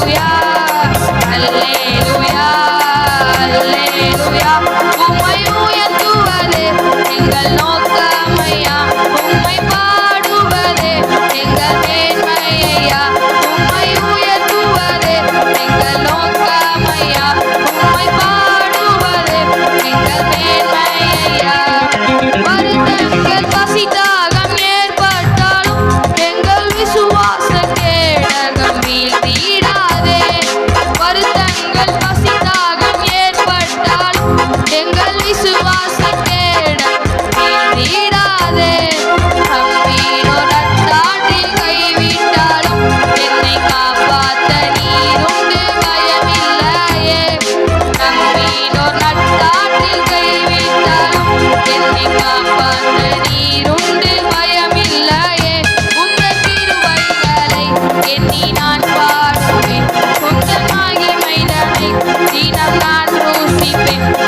Aleluya, aleluya, como hay huyendo, vale, venga el nombre. me.